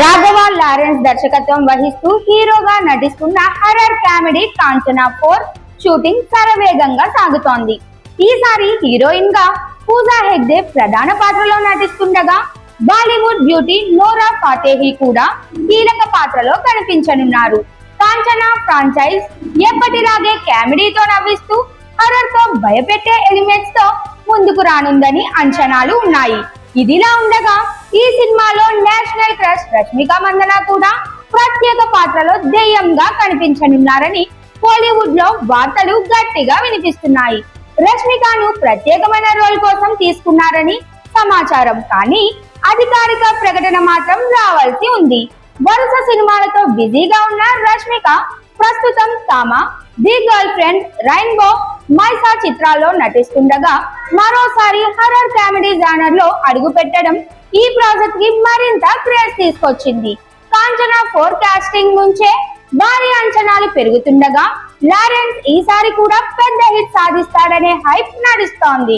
Raghava Lawrence దర్శకత్వం వహిస్తూ హీరోగా నటిస్తున్న horror comedy Kanchana four shooting శరవేగంగా సాగుతోంది. ఈసారి హీరోయిన్గా పూజా హెగ్డే ప్రధాన పాత్రలో నటిస్తుండగా బాలీవుడ్ బ్యూటీ నోరా ఫాతేహి కూడా కీలక పాత్రలో కనిపించనున్నారు. కాంచనా ఫ్రాంచైజ్ ఎప్పటిలాగే కామెడీతో నవ్విస్తూ హర్రర్తో భయపెట్టే ఎలిమెంట్స్తో ముందుకు రానుందని అంచనాలు ఉన్నాయి. ఇదిలా ఉండగా ఈ సినిమాలో నేషనల్ క్రష్ రష్మిక మందన కూడా ప్రత్యేక పాత్రలో దెయ్యంగా కనిపించనున్నారని కోలీవుడ్లో వార్తలు గట్టిగా వినిపిస్తున్నాయి. రష్మికను ప్రత్యేకమైన రోల్ కోసం తీసుకున్నారని సమాచారం కానీ అధికారిక ప్రకటన మాత్రం రావాల్సి ఉంది. వరుస సినిమాలతో బిజీగా ఉన్న రష్మిక ప్రస్తుతం Thama the girlfriend rainbow Mysaa చిత్రాల్లో నటిస్తుండగా మరోసారి హర్రర్ కామెడీ జానర్లో అడుగు పెట్టడం ఈ ప్రాజెక్ట్కి మరింత క్రేజ్ తీసుకొచ్చింది. కాంచనా ఫోర్ కాస్టింగ్ నుంచే భారీ అంచనాలు పెరుగుతుండగా లారెన్స్ ఈసారి కూడా పెద్ద హిట్ సాధిస్తాడనే హైప్ నడుస్తోంది.